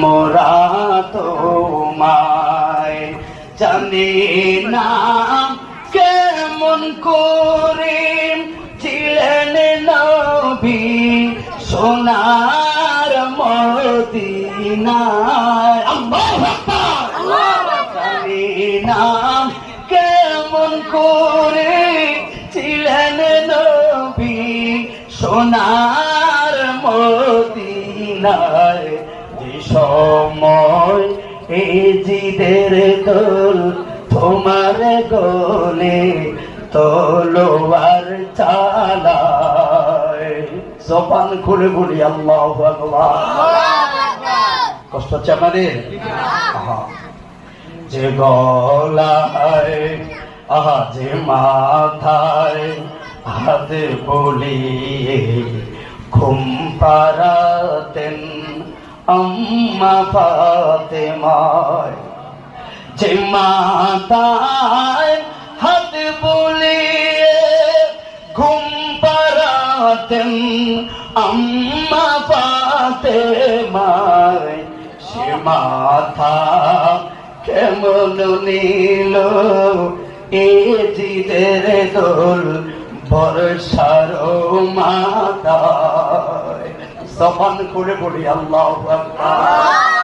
মোরা তোমায় জানি না কেমন করে ছিলেন নবী সোনার মদিনায়। জানি না কেমন করে ছিলেন নবী সোনার মদিনায়। সময় এই দোল তোমার গোলে তলোয়ার চালায়। জবান খুলে বলি, আল্লাহ কষ্ট হচ্ছে আহা। যে গলায়, আহা, যে মাথায় হাতে বলিয়ে ঘুম পারাতেন আম্মা ফাতেমায়, যে মাতায় হাত বলিয়ে ঘুম পারাতেন আম্মা পাতে মায় সে মাথা কেমন নীল? এ জিদের দোল বর্ষার মাতায়। সফন করে বলি আল্লাহ আকবার